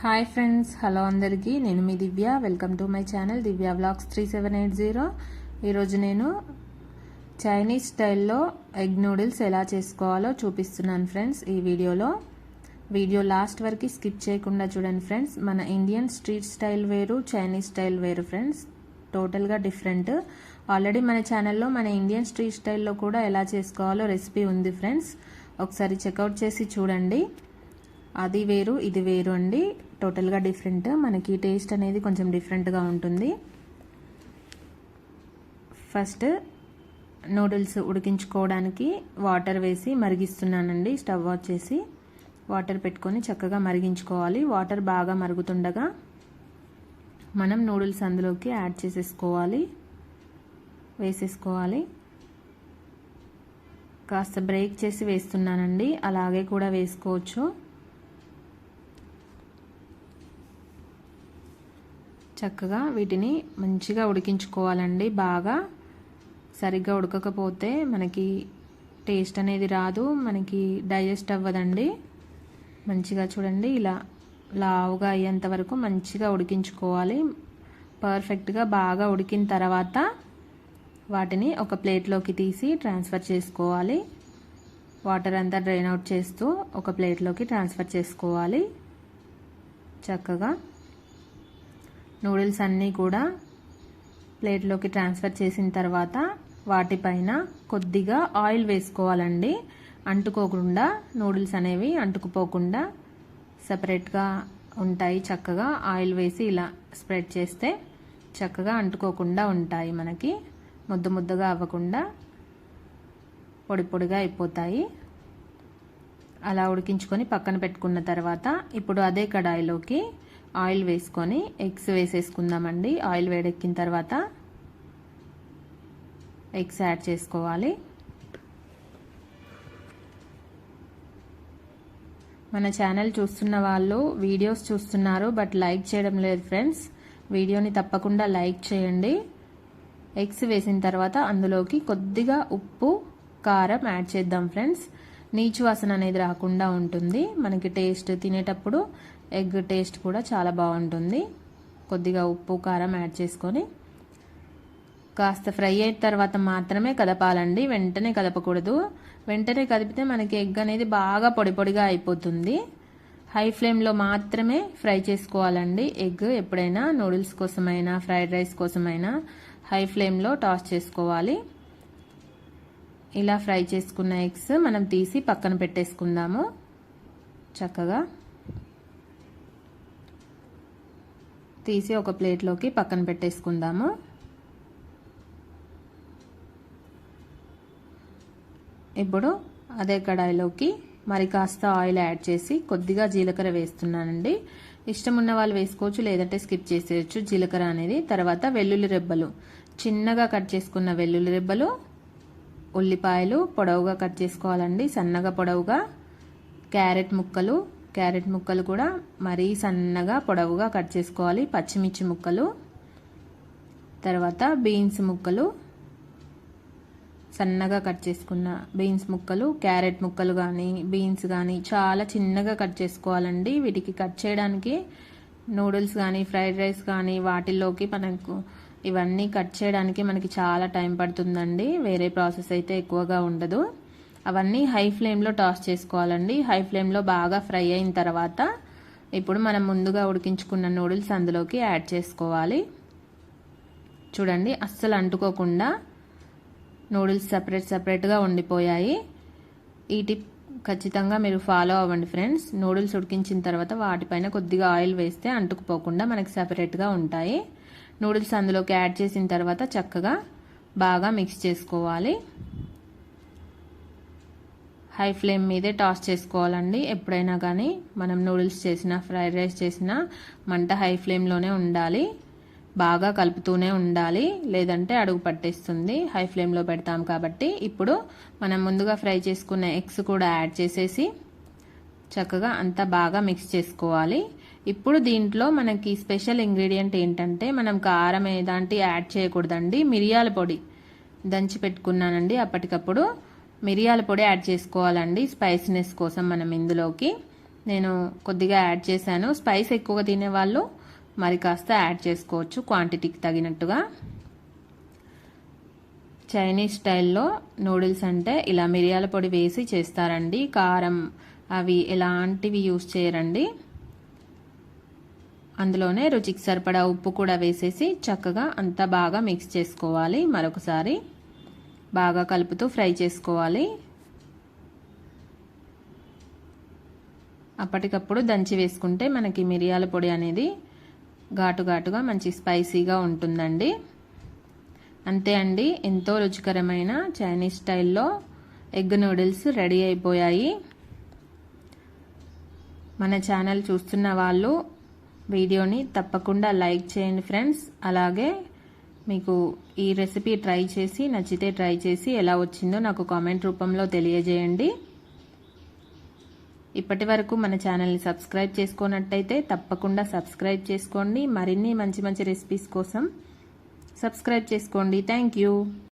Hi friends hello అందరికీ. నేను మీ Divya. Welcome to my channel Divya blogs three seven eight zero. ఈరోజు నేను Chinese స్టైల్లో ఎగ్ నూడిల్స్ ఎలా చేసుకోవాలో చూపిస్తున్నాను ఫ్రెండ్స్ ఈ వీడియోలో. వీడియో లాస్ట్ వరకు స్కిప్ చేయకుండా చూడండి ఫ్రెండ్స్. మన ఇండియన్ స్ట్రీట్ స్టైల్ వేరు చైనీస్ స్టైల్ వేరు ఫ్రెండ్స్. టోటల్గా డిఫరెంట్. ఆల్రెడీ మన ఛానల్లో మన ఇండియన్ స్ట్రీట్ స్టైల్లో కూడా ఎలా చేసుకోవాలో రెసిపీ ఉంది ఫ్రెండ్స్. ఒకసారి చెక్అవుట్ చేసి చూడండి. అది వేరు ఇది వేరు అండి. టోటల్గా డిఫరెంట్ మనకి టేస్ట్ అనేది కొంచెం డిఫరెంట్గా ఉంటుంది. ఫస్ట్ నూడిల్స్ ఉడికించుకోవడానికి వాటర్ వేసి మరిగిస్తున్నానండి. స్టవ్ ఆఫ్ చేసి వాటర్ పెట్టుకొని చక్కగా మరిగించుకోవాలి. వాటర్ బాగా మరుగుతుండగా మనం నూడిల్స్ అందులోకి యాడ్ చేసేసుకోవాలి. వేసేసుకోవాలి. కాస్త బ్రేక్ చేసి వేస్తున్నానండి. అలాగే కూడా వేసుకోవచ్చు. చక్కగా వీటిని మంచిగా ఉడికించుకోవాలండి. బాగా సరిగ్గా ఉడకకపోతే మనకి టేస్ట్ అనేది రాదు మనకి డైజెస్ట్ అవ్వదండి. మంచిగా చూడండి ఇలా లావుగా అయ్యేంత వరకు మంచిగా ఉడికించుకోవాలి. పర్ఫెక్ట్గా బాగా ఉడికిన తర్వాత వాటిని ఒక ప్లేట్లోకి తీసి ట్రాన్స్ఫర్ చేసుకోవాలి. వాటర్ అంతా డ్రైన్ అవుట్ చేస్తూ ఒక ప్లేట్లోకి ట్రాన్స్ఫర్ చేసుకోవాలి. చక్కగా నూడిల్స్ అన్నీ కూడా ప్లేట్లోకి ట్రాన్స్ఫర్ చేసిన తర్వాత వాటిపైన కొద్దిగా ఆయిల్ వేసుకోవాలండి. అంటుకోకుండా నూడిల్స్ అనేవి అంటుకుపోకుండా సపరేట్గా ఉంటాయి. చక్కగా ఆయిల్ వేసి ఇలా స్ప్రెడ్ చేస్తే చక్కగా అంటుకోకుండా ఉంటాయి మనకి. ముద్ద ముద్దగా అవ్వకుండా పొడి పొడిగా అయిపోతాయి. అలా ఉడికించుకొని పక్కన పెట్టుకున్న తర్వాత ఇప్పుడు అదే కడాయిలోకి ఆయిల్ వేసుకొని ఎగ్స్ వేసేసుకుందామండి. ఆయిల్ వేడెక్కిన తర్వాత ఎగ్స్ యాడ్ చేసుకోవాలి. మన ఛానల్ చూస్తున్న వాళ్ళు వీడియోస్ చూస్తున్నారు బట్ లైక్ చేయడం లేదు ఫ్రెండ్స్. వీడియోని తప్పకుండా లైక్ చేయండి. ఎగ్స్ వేసిన తర్వాత అందులోకి కొద్దిగా ఉప్పు కారం యాడ్ చేద్దాం ఫ్రెండ్స్. నీచు వాసన అనేది రాకుండా ఉంటుంది. మనకి టేస్ట్ తినేటప్పుడు ఎగ్ టేస్ట్ కూడా చాలా బాగుంటుంది. కొద్దిగా ఉప్పు కారం యాడ్ చేసుకొని కాస్త ఫ్రై అయిన తర్వాత మాత్రమే కదపాలండి. వెంటనే కదపకూడదు. వెంటనే కదిపితే మనకి ఎగ్ అనేది బాగా పొడి పొడిగా అయిపోతుంది. హై ఫ్లేమ్లో మాత్రమే ఫ్రై చేసుకోవాలండి. ఎగ్ ఎప్పుడైనా నూడిల్స్ కోసమైనా ఫ్రైడ్ రైస్ కోసమైనా హై ఫ్లేమ్లో టాస్ చేసుకోవాలి. ఇలా ఫ్రై చేసుకున్న ఎగ్స్ మనం తీసి పక్కన పెట్టేసుకుందాము. చక్కగా తీసి ఒక ప్లేట్లోకి పక్కన పెట్టేసుకుందాము. ఇప్పుడు అదే కడాయిలోకి మరి కాస్త ఆయిల్ యాడ్ చేసి కొద్దిగా జీలకర్ర వేస్తున్నానండి. ఇష్టం ఉన్న వాళ్ళు వేసుకోవచ్చు లేదంటే స్కిప్ చేసేయచ్చు. జీలకర్ర అనేది తర్వాత వెల్లుల్లి రెబ్బలు. చిన్నగా కట్ చేసుకున్న వెల్లుల్లి రెబ్బలు ఉల్లిపాయలు పొడవుగా కట్ చేసుకోవాలండి. సన్నగా పొడవుగా క్యారెట్ ముక్కలు. క్యారెట్ ముక్కలు కూడా మరీ సన్నగా పొడవుగా కట్ చేసుకోవాలి. పచ్చిమిర్చి ముక్కలు. తర్వాత బీన్స్ ముక్కలు. సన్నగా కట్ చేసుకున్న బీన్స్ ముక్కలు క్యారెట్ ముక్కలు కానీ బీన్స్ కానీ చాలా చిన్నగా కట్ చేసుకోవాలండి. వీటికి కట్ చేయడానికి నూడిల్స్ కానీ ఫ్రైడ్ రైస్ కానీ వాటిల్లోకి మనకు ఇవన్నీ కట్ చేయడానికి మనకి చాలా టైం పడుతుందండి. వేరే ప్రాసెస్ అయితే ఎక్కువగా ఉండదు. అవన్నీ హై ఫ్లేమ్లో టాస్ చేసుకోవాలండి. హై ఫ్లేమ్లో బాగా ఫ్రై అయిన తర్వాత ఇప్పుడు మనం ముందుగా ఉడికించుకున్న నూడిల్స్ అందులోకి యాడ్ చేసుకోవాలి. చూడండి అస్సలు అంటుకోకుండా నూడిల్స్ సపరేట్ సపరేట్గా ఉండిపోయాయి. ఈ టిప్ ఖచ్చితంగా మీరు ఫాలో అవ్వండి ఫ్రెండ్స్ నూడిల్స్ ఉడికించిన తర్వాత వాటిపైన కొద్దిగా ఆయిల్ వేస్తే అంటుకుపోకుండా మనకి సపరేట్గా ఉంటాయి. నూడిల్స్ అందులోకి యాడ్ చేసిన తర్వాత చక్కగా బాగా మిక్స్ చేసుకోవాలి. హై ఫ్లేమ్ మీదే టాస్ చేసుకోవాలండి. ఎప్పుడైనా కానీ మనం నూడిల్స్ చేసినా ఫ్రైడ్ రైస్ చేసినా మంట హై ఫ్లేమ్లోనే ఉండాలి. బాగా కలుపుతూనే ఉండాలి. లేదంటే అడుగు పట్టేస్తుంది. హై ఫ్లేమ్లో పెడతాం కాబట్టి ఇప్పుడు మనం ముందుగా ఫ్రై చేసుకున్న ఎగ్స్ కూడా యాడ్ చేసేసి చక్కగా అంతా బాగా మిక్స్ చేసుకోవాలి. ఇప్పుడు దీంట్లో మనకి స్పెషల్ ఇంగ్రీడియంట్ ఏంటంటే మనం కారం ఏదాంటి యాడ్ చేయకూడదండి. మిరియాల పొడి దంచి పెట్టుకున్నానండి అప్పటికప్పుడు. మిరియాల పొడి యాడ్ చేసుకోవాలండి స్పైసీనెస్ కోసం మనం ఇందులోకి. నేను కొద్దిగా యాడ్ చేశాను. స్పైస్ ఎక్కువగా తినేవాళ్ళు మరి కాస్త యాడ్ చేసుకోవచ్చు క్వాంటిటీకి తగినట్టుగా. చైనీస్ స్టైల్లో నూడిల్స్ అంటే ఇలా మిరియాల పొడి వేసి చేస్తారండి. కారం అవి ఎలాంటివి యూస్ చేయరండి. అందులోనే రుచికి సరిపడా ఉప్పు కూడా వేసేసి చక్కగా అంతా బాగా మిక్స్ చేసుకోవాలి. మరొకసారి బాగా కలుపుతూ ఫ్రై చేసుకోవాలి. అప్పటికప్పుడు దంచి వేసుకుంటే మనకి మిరియాల పొడి అనేది ఘాటు ఘాటుగా మంచి స్పైసీగా ఉంటుందండి. అంతే అండి ఎంతో రుచికరమైన చైనీస్ స్టైల్లో ఎగ్ నూడిల్స్ రెడీ అయిపోయాయి. మన ఛానల్ చూస్తున్న వాళ్ళు వీడియోని తప్పకుండా లైక్ చేయండి ఫ్రెండ్స్. అలాగే మీకు ఈ రెసిపీ ట్రై చేసి నచ్చితే ట్రై చేసి ఎలా వచ్చిందో నాకు కామెంట్ రూపంలో తెలియజేయండి. ఇప్పటి వరకు మన ఛానల్ని సబ్స్క్రైబ్ చేసుకున్నట్టయితే తప్పకుండా సబ్స్క్రైబ్ చేసుకోండి. మరిన్ని మంచి మంచి రెసిపీస్ కోసం సబ్స్క్రైబ్ చేసుకోండి. Thank you.